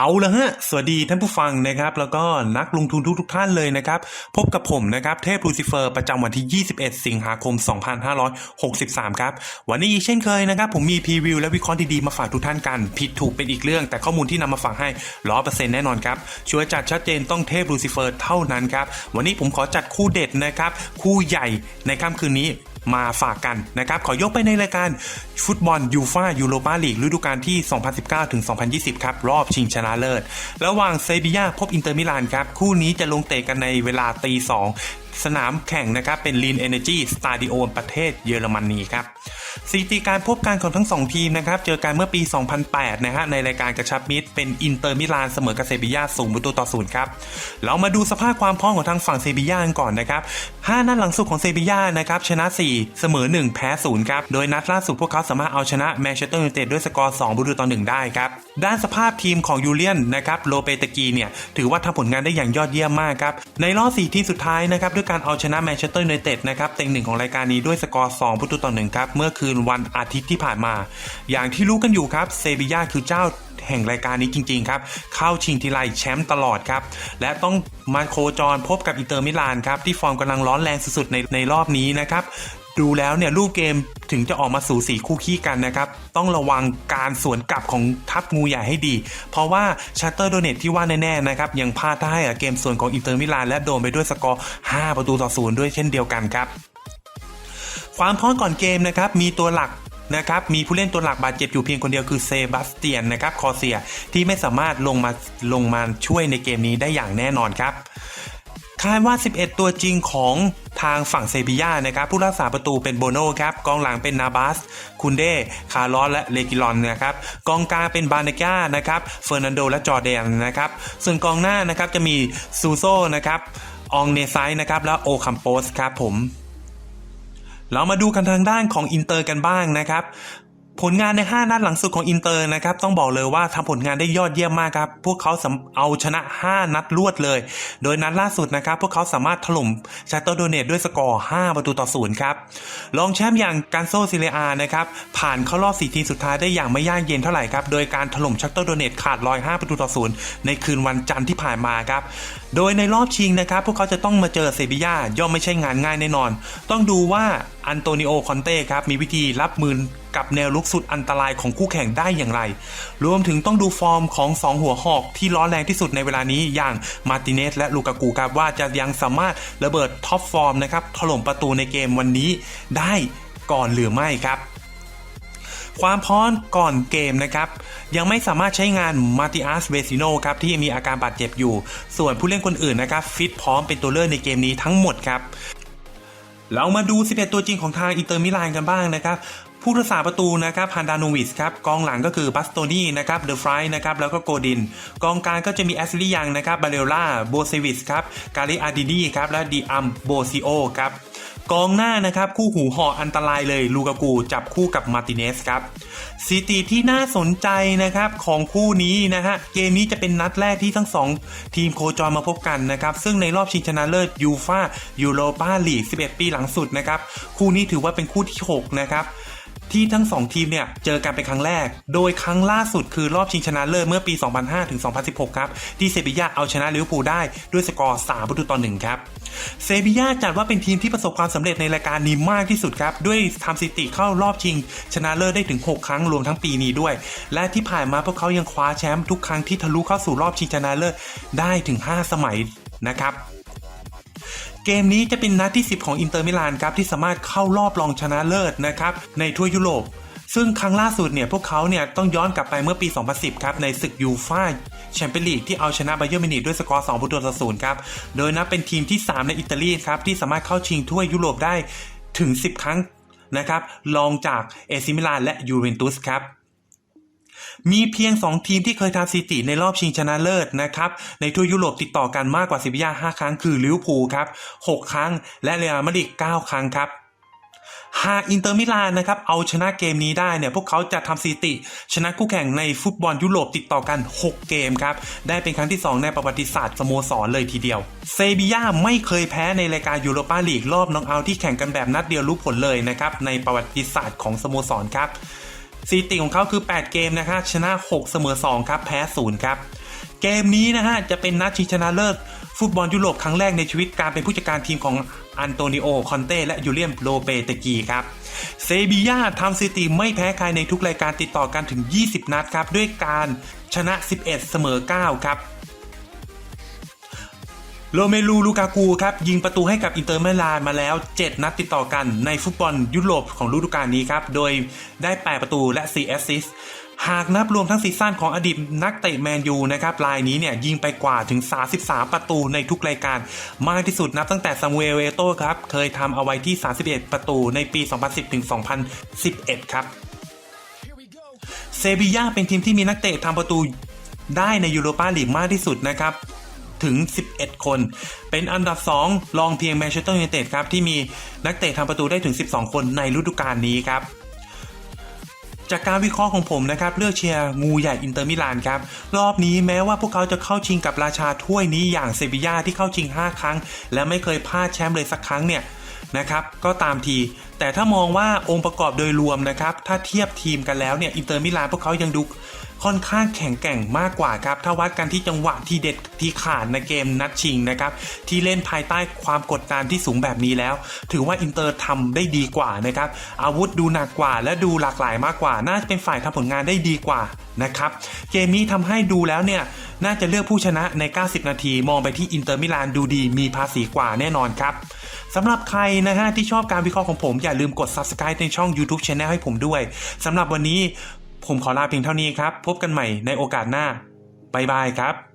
เอาละฮะ สวัสดีท่านผู้ฟังนะครับ แล้วก็นักลงทุนทุกทท่านเลยนะครับ พบกับผมนะครับ เทพลูซิเฟอร์ประจำวันที่ 21 สิงหาคม 2563 ครับ วันนี้อีกเช่นเคยนะครับ ผมมีพรีวิวและวิเคราะห์ดีๆ มาฝากทุกท่านกัน ผิดถูกเป็นอีกเรื่อง แต่ข้อมูลที่นำมาฝากให้ร้อเปอร์เซ็นต์แน่นอนครับ ช่วยจัดชัดเจนต้องเทพลูซิเฟอร์เท่านั้นครับ วันนี้ผมขอจัดคู่เด็ดนะครับ คู่ใหญ่ในค่ำคืนนี้ มาฝากกันนะครับขอยกไปในรายการฟุตบอลยูฟายูโรปาลีกฤดูกาลที่ 2019ถึง2020 ครับ รอบชิงชนะเลิศ ระหว่างเซบียาพบอินเตอร์มิลานครับ คู่นี้จะลงเตะกันในเวลาตีสองสนามแข่งนะครับ เป็นลีนเอเนจีสตาดิโอประเทศเยอรมนีครับสถิติการพบกันของทั้ง 2 ทีมนะครับเจอกันเมื่อปี 2008 นะฮะในรายการกระชับมิตรเป็นอินเตอร์มิลานเสมอกับเซบียาสูงประตูต่อศูนย์ครับเรามาดูสภาพความพร้อมของทางฝั่งเซบียากันก่อนนะครับ5นัดหลังสุดของเซบียานะครับชนะ 4 เสมอ 1 แพ้0ครับโดยนัดล่าสุดพวกเขาสามารถเอาชนะแมนเชสเตอร์ยูไนเต็ดด้วยสกอร์2ประตูต่อ1ได้ครับด้านสภาพทีมของยูเลียนนะครับโลเปตกีเนี่ยถือว่าทำผลงานได้อย่างยอดเยี่ยมมากครับในรอบ4ทีมสุดท้ายนะครับด้วยการเอาชนะแมนเชสเตอร์ยูไนเต็ดนะครับเต็งหนึ่งของรายการนี้ด้วยสกอร์2ประตูต่อ1ครับเมื่อคืนวันอาทิตย์ที่ผ่านมา อย่างที่รู้กันอยู่ครับเซบียาคือเจ้าแห่งรายการนี้จริง ๆ ครับ เข้าชิงทีไรแชมป์ตลอดครับ และต้องมาโคจรพบกับอินเตอร์มิลานครับ ที่ฟอร์มกำลังร้อนแรงสุดๆในในรอบนี้นะครับ ดูแล้วเนี่ยรูปเกมถึงจะออกมาสู่สีคู่ขี้กันนะครับ ต้องระวังการสวนกลับของทัพงูใหญ่ให้ดี เพราะว่าชัตเตอร์โดเนตที่ว่าแน่ๆนะครับ ยังพลาดได้กับเกมส่วนของอินเตอร์มิลานและโดนไปด้วยสกอร์ 5 ประตูต่อศูนย์ด้วยเช่นเดียวกันครับ ความพร้อมก่อนเกมนะครับมีตัวหลักนะครับมีผู้เล่นตัวหลักบาดเจ็บอยู่เพียงคนเดียวคือเซบาสเตียนนะครับคอเซียที่ไม่สามารถลงมาลงมาช่วยในเกมนี้ได้อย่างแน่นอนครับคาดว่า 11 ตัวจริงของทางฝั่งเซบียานะครับ ผู้รักษาประตูเป็นโบโนครับ กองหลังเป็นนาบาส คุนเดคาร์ลอสและเลกิลอนนะครับ กองกลางเป็นบาเนก้านะครับ เฟอร์นันโดและจอแดนนะครับ ส่วนกองหน้านะครับจะมีซูโซนะครับ อองเนไซนะครับ และโอคัมโปสครับผม เรามาดูกันทางด้านของอินเตอร์กันบ้างนะครับ ผลงานใน 5 นัดหลังสุดของอินเตอร์นะครับ ต้องบอกเลยว่าทำผลงานได้ยอดเยี่ยมมากครับ พวกเขาเอาชนะ 5 นัดรวดเลย โดยนัดล่าสุดนะครับ พวกเขาสามารถถล่มชาโตโดเนตด้วยสกอร์ 5 ประตูต่อศูนย์ครับ รองแชมป์อย่างการโซซิเลอานะครับ ผ่านเข้ารอบ 4 ทีมสุดท้ายได้อย่างไม่ยากเย็นเท่าไหร่ครับ โดยการถล่มชักโตโดเนตขาดลอย5ประตูต่อศูนย์ในคืนวันจันทร์ที่ผ่านมาครับโดยในรอบชิงนะครับ พวกเขาจะต้องมาเจอเซบียาย่อมไม่ใช่งานง่ายแน่นอน ต้องดูว่า อันโตนิโอคอนเต้ครับมีวิธีรับมือกับแนวลุกสุดอันตรายของคู่แข่งได้อย่างไร รวมถึงต้องดูฟอร์มของ 2 หัวหอกที่ร้อนแรงที่สุดในเวลานี้อย่างมาร์ติเนสและลูกากูครับว่าจะยังสามารถระเบิดท็อปฟอร์มนะครับถล่มประตูในเกมวันนี้ได้ก่อนหรือไม่ครับความพร้อมก่อนเกมนะครับยังไม่สามารถใช้งานมาติอัสเวซิโนครับที่มีอาการบาดเจ็บอยู่ ส่วนผู้เล่นคนอื่นนะครับฟิตพร้อมเป็นตัวเลือกในเกมนี้ทั้งหมดครับ เรามาดู 11 ตัวจริงของทางอินเตอร์มิลานกันบ้างนะครับผู้รักษาประตูนะครับฮันดาโนวิสครับกองหลังก็คือบัสโตนี่นะครับเดอะฟรายนะครับแล้วก็โกดิน กองกลางก็จะมีแอสลียังนะครับบาเรล่าโบเซวิสครับกาลิอาดินีครับและดีอัมโบซิโอครับ กองหน้านะครับคู่หูห่ออันตรายเลยลูกากูจับคู่กับมาร์ติเนสครับสถิติที่น่าสนใจนะครับของคู่นี้นะฮะเกมนี้จะเป็นนัดแรกที่ทั้งสองทีมโคจรมาพบกันนะครับซึ่งในรอบชิงชนะเลิศยูฟายูโรปาลีก 11 ปีหลังสุดนะครับคู่นี้ถือว่าเป็นคู่ที่ 6 นะครับที่ทั้ง 2 ทีมเนี่ยเจอกันเป็นครั้งแรก โดยครั้งล่าสุดคือรอบชิงชนะเลิศเมื่อปี 2005 ถึง 2016 ครับ ที่เซบียาเอาชนะลิเวอร์พูลได้ด้วยสกอร์ 3 ประตูต่อ 1 ครับ เซบียาจัดว่าเป็นทีมที่ประสบความสำเร็จในรายการนี้มากที่สุดครับ ด้วยทำสถิติเข้ารอบชิง ชนะเลิศได้ถึง 6 ครั้งรวมทั้งปีนี้ด้วย และที่ผ่านมาพวกเขายังคว้าแชมป์ทุกครั้งที่ทะลุเข้าสู่รอบชิงชนะเลิศได้ถึง 5 สมัยนะครับเกมนี้จะเป็นนัดที่ 10 ของอินเตอร์มิลานครับที่สามารถเข้ารอบรองชนะเลิศนะครับในทั่วยุโรป ซึ่งครั้งล่าสุดเนี่ยพวกเขาเนี่ยต้องย้อนกลับไปเมื่อปี 2010 ครับ ในศึกยูฟ่าแชมเปี้ยนลีกที่เอาชนะไบเยอร์มิวนิกด้วยสกอร์ 2 ประตูต่อศูนย์ครับ โดยนับเป็นทีมที่ 3 ในอิตาลีครับ ที่สามารถเข้าชิงถ้วยยุโรปได้ถึง 10 ครั้งนะครับรองจากเอซิมิลานและยูเวนตุสครับมีเพียง 2 ทีมที่เคยทำสถิติในรอบชิงชนะเลิศนะครับ ในทั่วยุโรปติดต่อกันมากกว่าซิบิยา5ครั้งคือลิเวอร์พูลครับ 6 ครั้ง และเรอัลมาดริด9ครั้งครับ หากอินเตอร์มิลานนะครับเอาชนะเกมนี้ได้เนี่ยพวกเขาจะทำสถิติ ชนะคู่แข่งในฟุตบอลยุโรปติดต่อกัน 6 เกมครับ ได้เป็นครั้งที่ 2 ในประวัติศาสตร์สโมสรเลยทีเดียวเซบียาไม่เคยแพ้ในรายการยูโรปาลีกรอบน็อกเอาท์ที่แข่งกันแบบนัดเดียวรู้ผลเลยนะครับในประวัติศาสตร์ของสโมสรครับสถิติของเขาคือ 8 เกมนะครับชนะ 6 เสมอ 2 ครับ แพ้ 0 ครับ เกมนี้นะฮะจะเป็นนัดชิงชนะเลิศ ฟุตบอลยุโรปครั้งแรกในชีวิตการเป็นผู้จัดการทีมของอันโตนิโอ คอนเต้และยูเลียมโลเปตกีครับ เซบียาทำสถิติไม่แพ้ใครในทุกรายการติดต่อกันถึง 20 นัดครับ ด้วยการชนะ 11 เสมอ 9 ครับโรเมลูลูกากูครับยิงประตูให้กับอินเตอร์มิลานมาแล้ว 7 นัดติดต่อกันในฟุตบอลยุโรปของฤดูกาลนี้ครับ โดยได้ 8 ประตูและ 4 แอสซิสต์ หากนับรวมทั้งซีซั่นของอดีตนักเตะแมนยูนะครับรายนี้เนี่ยยิงไปกว่าถึง 33 ประตูในทุกรายการ มากที่สุดนับตั้งแต่ซามูเอลเอโต้ครับ เคยทำเอาไว้ที่ 31 ประตูในปี 2010ถึง2011 ครับเซบีย่าเป็นทีมที่มีนักเตะทำประตูได้ในยูโรปาลีกมากที่สุดนะครับถึง 11 คน เป็นอันดับ 2 รองเพียงแมนเชสเตอร์ยูไนเต็ดครับ ที่มีนักเตะทำประตูได้ถึง 12 คนในฤดูกาลนี้ครับ จากการวิเคราะห์ของผมนะครับเลือกเชียร์งูใหญ่อินเตอร์มิลานครับรอบนี้แม้ว่าพวกเขาจะเข้าชิงกับราชาถ้วยนี้อย่างเซบีย่าที่เข้าชิง 5 ครั้ง และไม่เคยพลาดแชมป์เลยสักครั้งเนี่ย นะครับก็ตามที แต่ถ้ามองว่าองค์ประกอบโดยรวมนะครับ ถ้าเทียบทีมกันแล้วเนี่ยอินเตอร์มิลานพวกเขายังดูค่อนข้างแข็งแกร่งมากกว่าครับ ถ้าวัดกันที่จังหวะทีเด็ดทีขาดในเกมนัดชิงนะครับ ที่เล่นภายใต้ความกดดันที่สูงแบบนี้แล้ว ถือว่าอินเตอร์ทำได้ดีกว่านะครับ อาวุธดูหนักกว่าและดูหลากหลายมากกว่า น่าจะเป็นฝ่ายทำผลงานได้ดีกว่านะครับ เกมนี้ทำให้ดูแล้วเนี่ย น่าจะเลือกผู้ชนะใน 90 นาที มองไปที่อินเตอร์มิลานดูดีมีภาษีกว่าแน่นอนครับ สำหรับใครนะฮะที่ชอบการวิเคราะห์ของผม อย่าลืมกด subscribe ในช่อง YouTube Channel ให้ผมด้วยสำหรับวันนี้ผมขอลาเพียงเท่านี้ครับ พบกันใหม่ในโอกาสหน้า บ๊ายบายครับ